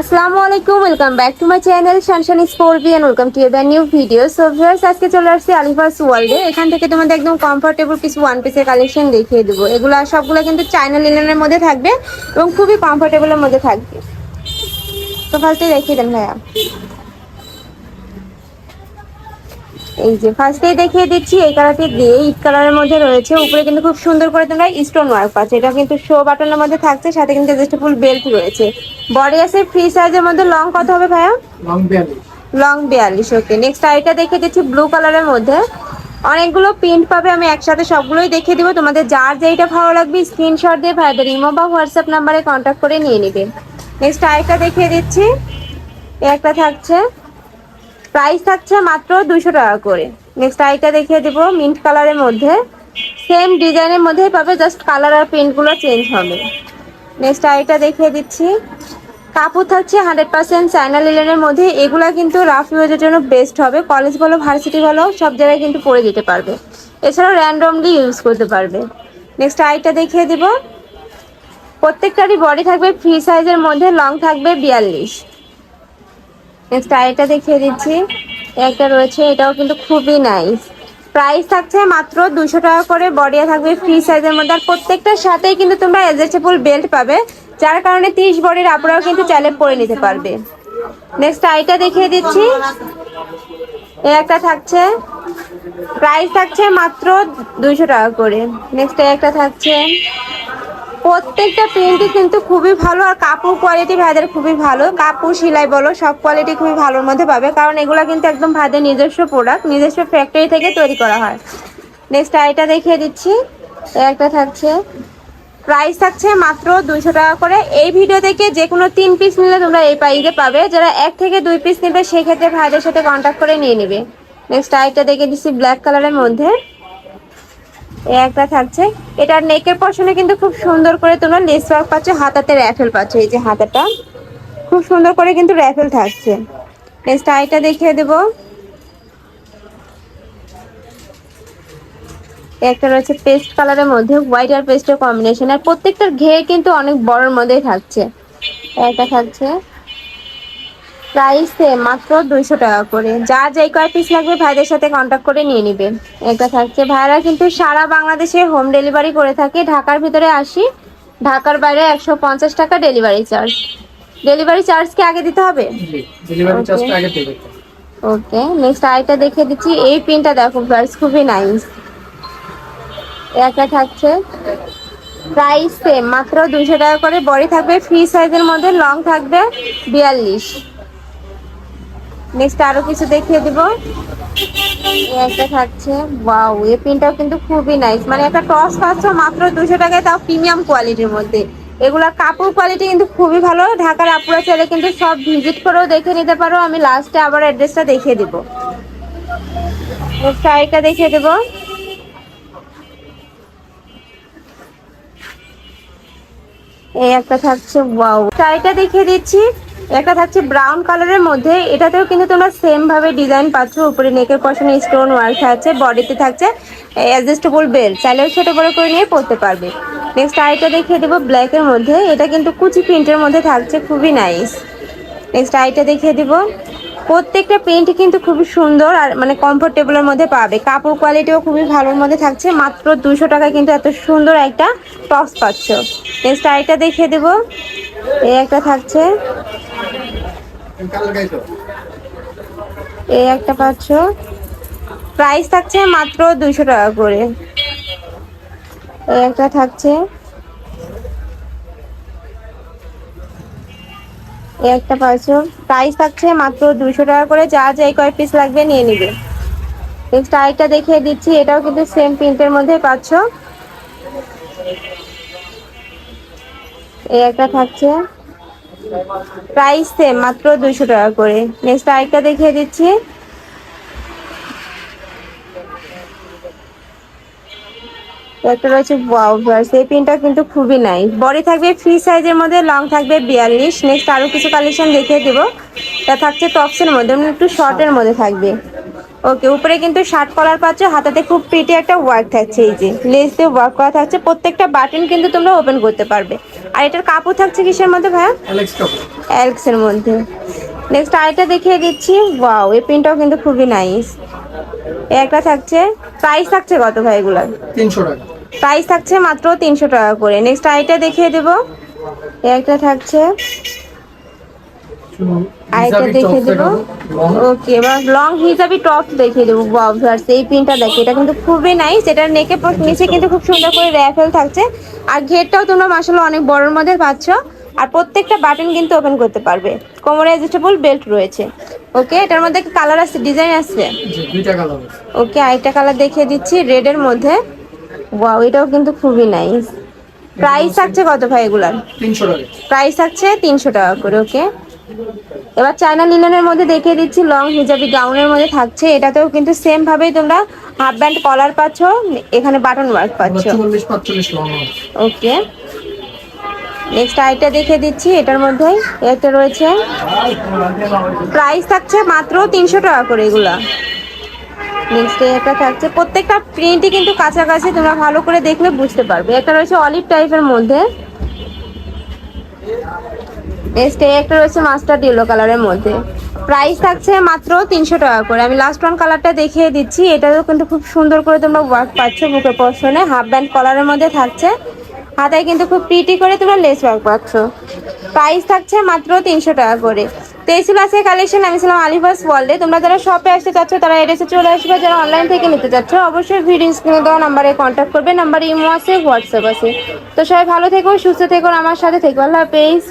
আসসালামু আলাইকুম welcome back to my channel শানশান স্পোর্বি and welcome to the new video so viewers আজকে চলে আসছি আলিফাস ওয়ার্ল্ডে এখান থেকে তোমাদের একদম কমফোর্টেবল কিছু ওয়ান পিসের কালেকশন দেখিয়ে দেবো। এগুলো সবগুলো কিন্তু চাইনা লিনেনের মধ্যে থাকবে এবং খুবই কমফোর্টেবলের মধ্যে থাকবে। তো ফার্স্টে দেখিয়ে দেন ভাইয়া। এই যে ফার্স্টেই দেখিয়ে দিচ্ছি এই কালারটি দিয়ে ইট কালারের মধ্যে রয়েছে। উপরে কিন্তু খুব সুন্দর করে তোমরা স্টোন ওয়ার্ক পাচ্ছে। এটা কিন্তু শো বাটনের মধ্যে থাকছে সাথে কিন্তু অ্যাডজাস্টেবল বেল্ট রয়েছে। বডি আছে ফ্রি সাইজের মধ্যে লং কত হবে ভাইয়া? লং বিয়াল্লিশ। ওকে নেক্সট আইটা দেখে দিচ্ছি ব্লু কালারের মধ্যে। অনেকগুলো প্রিন্ট পাবে আমি একসাথে সবগুলোই দেখিয়ে দিব। তোমাদের যার যেইটা ভালো লাগবে স্ক্রিনশট দিয়ে ভাইদের ইমো বা হোয়াটসঅ্যাপ নাম্বারে কন্ট্যাক্ট করে নিয়ে নেবে। নেক্সট আইটা দেখিয়ে দিচ্ছি। একটা থাকছে। প্রাইস থাকছে মাত্র দুশো টাকা করে। নেক্সট আইটা দেখিয়ে দিব মিন্ট কালারের মধ্যে। সেম ডিজাইনের মধ্যেই পাবে জাস্ট কালার আর প্রিন্টগুলো চেঞ্জ হবে। নেক্সট আইটা দেখিয়ে দিচ্ছি। কাপড় থাকছে হান্ড্রেড পার্সেন্ট চাইনা লিলেনের মধ্যে। এগুলা কিন্তু রাফ ইউজের জন্য বেস্ট হবে। কলেজ বলো ভার্সিটি বলো, সব জায়গায় কিন্তু পরে যেতে পারবে। এছাড়াও র্যান্ডমলি ইউজ করতে পারবে। নেক্সট আইটা দেখিয়ে দিব। প্রত্যেকটারই বডি থাকবে ফ্রি সাইজের মধ্যে লং থাকবে বিয়াল্লিশ। নেক্সট আইটা দেখিয়ে দিচ্ছি। একটা রয়েছে, এটাও কিন্তু খুবই নাইস প্রাইস থাকছে মাত্র দুশো টাকা করে বডিয়া থাকবে ফ্রি সাইজের মধ্যে। আর প্রত্যেকটার সাথেই কিন্তু তোমরা অ্যাডজাস্টেবল বেল্ট পাবে। যার কারণে তিরিশ বডির আপনারাও কিন্তু চাইলে পরে নিতে পারবে। নেক্সট আইটা দেখিয়ে দিচ্ছি। এ একটা থাকছে। প্রাইস থাকছে মাত্র দুইশো টাকা করে। নেক্সট একটা থাকছে। প্রত্যেকটা প্রিন্টই কিন্তু খুবই ভালো আর কাপড় কোয়ালিটি ভাইদের খুবই ভালো। কাপড়, সেলাই বলো, সব কোয়ালিটি খুবই ভালোর মধ্যে পাবে। কারণ এগুলো কিন্তু একদম ভাইদের নিজস্ব প্রোডাক্ট নিজস্ব ফ্যাক্টরি থেকে তৈরি করা হয়। নেক্সট আইটা দেখিয়ে দিচ্ছি। একটা থাকছে। প্রাইস থাকছে মাত্র দুইশো টাকা করে। এই ভিডিও থেকে যে কোনো তিন পিস নিলে তোমরা এই প্রাইসে পাবে। যারা এক থেকে দুই পিস নেবে, সেক্ষেত্রে ভাইদের সাথে কন্ট্যাক্ট করে নিয়ে নেবে। নেক্সট আইটা দেখে দিচ্ছি ব্ল্যাক কালারের মধ্যে। এই একটা থাকছে। এটার নেকের পশনে কিন্তু খুব সুন্দর করে তোমরা লেস ওয়ার্ক পাচ্ছ, হাতাতে র্যাফেল পাচ্ছ, এই যে হাতাটা। খুব সুন্দর করে কিন্তু র্যাফেল থাকছে। নেক্সট আইটা দেখিয়ে দেবো। একটা রয়েছে পেস্ট কালারের মধ্যে হোয়াইট আর পেস্টের কম্বিনেশন আর প্রত্যেকটার ঘের কিন্তু অনেক বড়র মধ্যেই থাকছে। একটা থাকছে। প্রাইস মাত্র দুইশো টাকা করে। যা যেই কয় পিস লাগবে ভাইদের সাথে কন্ট্যাক্ট করে নিয়ে নিবে। একটা থাকছে ভাইরা কিন্তু সারা বাংলাদেশে হোম ডেলিভারি করে থাকে। ঢাকার ভিতরে আসি ঢাকার বাইরে একশো পঞ্চাশ টাকা ডেলিভারি চার্জ ডেলিভারি চার্জ কি আগে দিতে হবে? ওকে নেক্সট আইটা দেখে দিচ্ছি। এই পিনটা দেখো গার্লস খুবই নাইস একটা থাকছে। প্রাইস সেম মাত্র দুইশো টাকা করে। বডি থাকবে ফ্রি সাইজের মধ্যে লং থাকবে বিয়াল্লিশ। নেক্সট আরও কিছু দেখিয়ে দিব। একটা থাকছে। ওয়াও এই পিনটাও কিন্তু খুবই নাইস মানে একটা টস পাচ্ছ মাত্র দুশো টাকায়, তাও প্রিমিয়াম কোয়ালিটির মধ্যে। এগুলা কাপড় কোয়ালিটি কিন্তু খুবই ভালো। ঢাকার আপুরা চাইলে কিন্তু সব ভিজিট করেও দেখে নিতে পারো। আমি লাস্টে আবার অ্যাড্রেসটা দেখিয়ে দিব। আরেকটা দেখিয়ে দেবো। এই একটা থাকছে। ওয়াও শাড়িটা দেখিয়ে দিচ্ছি। একটা থাকছে ব্রাউন কালারের মধ্যে। এটাতেও কিন্তু তোমরা সেম ভাবে ডিজাইন পাচ্ছ। উপরে নেকের পশনে স্টোন ওয়ার্ক আছে বডিতে থাকছে অ্যাডজাস্টেবল বেল্ট চাইলেও ছোট বড় করে নিয়ে পরতে পারবে। নেক্সট আইটা দেখিয়ে দেবো ব্ল্যাকের মধ্যে। এটা কিন্তু কুচি প্রিন্টের মধ্যে থাকছে, খুবই নাইস নেক্সট আইটা দেখিয়ে দিব। প্রত্যেকটা প্রিন্ট কিন্তু খুবই সুন্দর আর মানে কমফোর্টেবলের মধ্যে পাবে। কাপড় কোয়ালিটিও খুবই ভালোর মধ্যে থাকছে। মাত্র দুশো টাকায় কিন্তু এত সুন্দর একটা টপস পাচ্ছ। নেক্সট আইটা দেখিয়ে দেবো। এই একটা থাকছে। এই একটা পাচ্ছ। প্রাইস থাকছে মাত্র দুশো টাকা করে। এই একটা থাকছে। এই একটা পাচ্ছ। প্রাইস থাকছে মাত্র দুশো টাকা করে। যা যাই কয় পিস লাগবে নিয়ে নিবে। নেক্সট আরেকটা দেখিয়ে দিচ্ছি। এটাও কিন্তু সেম প্রিন্টের মধ্যে পাচ্ছ। এই একটা থাকছে। প্রাইস সেম মাত্র দুইশো টাকা করে। নেক্সট আরেকটা দেখিয়ে দিচ্ছি। একটা রয়েছে এই পিনটা কিন্তু খুবই নাই বডি থাকবে ফ্রি সাইজের মধ্যে লং থাকবে বিয়াল্লিশ। নেক্সট আরও কিছু কালেকশন দেখিয়ে দেবো। তা থাকছে টপসের মধ্যে মানে একটু শর্টের মধ্যে থাকবে। ওকে উপরে কিন্তু শার্ট কলার পাচ্ছ হাতাতে খুব প্রিটি একটা ওয়ার্ক থাকছে এই যে। লেস দিয়ে ওয়ার্ক করা থাকছে প্রত্যেকটা বাটন কিন্তু তোমরা ওপেন করতে পারবে। আর এটার কাপড় থাকছে কিসের মধ্যে ভাইয়া? অ্যালক্সের মধ্যে। নেক্সট আরেকটা দেখিয়ে দিচ্ছি। ওয়াও এই প্রিন্টটাও কিন্তু খুবই নাইস একটা থাকছে প্রাইস থাকছে কত ভাই এগুলো তিনশো টাকা। প্রাইস থাকছে মাত্র তিনশো টাকা করে। নেক্সট আইটা দেখিয়ে দেবো। একটা থাকছে দেখিয়ে চপসে দেবো। ওকে এবার লং হিসাবে টপ দেখিয়ে দেবো। এই দেখে। এটা কিন্তু খুবই নাইস এটার নেকে নিচে কিন্তু খুব সুন্দর করে র্যাফেল থাকছে। আর ঘেরটাও তোমরা মাসাল্লাহ অনেক বড়র মধ্যে পাচ্ছ। আর প্রত্যেকটা বাটন কিন্তু ওপেন করতে পারবে। কোমরে অ্যাডজাস্টেবল বেল্ট রয়েছে। ওকে এটার মধ্যে কালার আছে? ডিজাইন আছে? ওকে আরেকটা কালার দেখিয়ে দিচ্ছি রেডের মধ্যে। ওয়াও এটাও কিন্তু খুবই নাইস প্রাইস থাকছে কত ভাই এগুলার? তিনশো টাকা। প্রাইস থাকছে তিনশো টাকা করে ওকে এবার চায়না লিলেনের মধ্যে দেখিয়ে দিচ্ছি লং হিজাবি গাউনের মধ্যে থাকছে। এটাতেও কিন্তু সেম ভাবেই তোমরা হাফ ব্যান্ড কলার পাচ্ছ এখানে বাটন ওয়ার্ক পাচ্ছ। ওকে নেক্সট আইটা দেখে দিচ্ছি এটার মধ্যেই একটা রয়েছে। প্রাইস থাকছে মাত্র তিনশো টাকা করে এগুলা। নেক্সট একটা থাকছে। প্রত্যেকটা প্রিন্টই কিন্তু কাছাকাছি তোমরা ভালো করে দেখলে বুঝতে পারবে। একটা রয়েছে অলিভ টাইপের মধ্যে। নেক্সট একটা রয়েছে মাস্টার্ড ইয়েলো কালারের মধ্যে। প্রাইস থাকছে মাত্র তিনশো টাকা করে। আমি লাস্ট ওয়ান কালারটা দেখিয়ে দিচ্ছি। এটাও কিন্তু খুব সুন্দর করে তোমরা ওয়ার্ক পাচ্ছ বুকের পশনে হাফ ব্যান্ড কলারের মধ্যে থাকছে। হাতায় কিন্তু খুব প্রিটি করে তোমরা লেস ওয়ার্ক পাচ্ছ। প্রাইস থাকছে মাত্র তিনশো টাকা করে। তো এই আজকে কালেকশন আমি ছিলাম আলিভাস ওয়ার্ল্ডে। তোমরা যারা শপে আসতে চাচ্ছ, তারা এড্রেসে চলে আসবে। যারা অনলাইন থেকে নিতে চাচ্ছ, অবশ্যই ভিডিও স্ক্রিনে দেওয়া নাম্বারে কন্ট্যাক্ট করবে। নাম্বারে ইমো আছে হোয়াটসঅ্যাপ আছে। তো সবাই ভালো থেকো, সুস্থ থেকো আমার সাথে থেকো। আল্লাহ হাফেজ।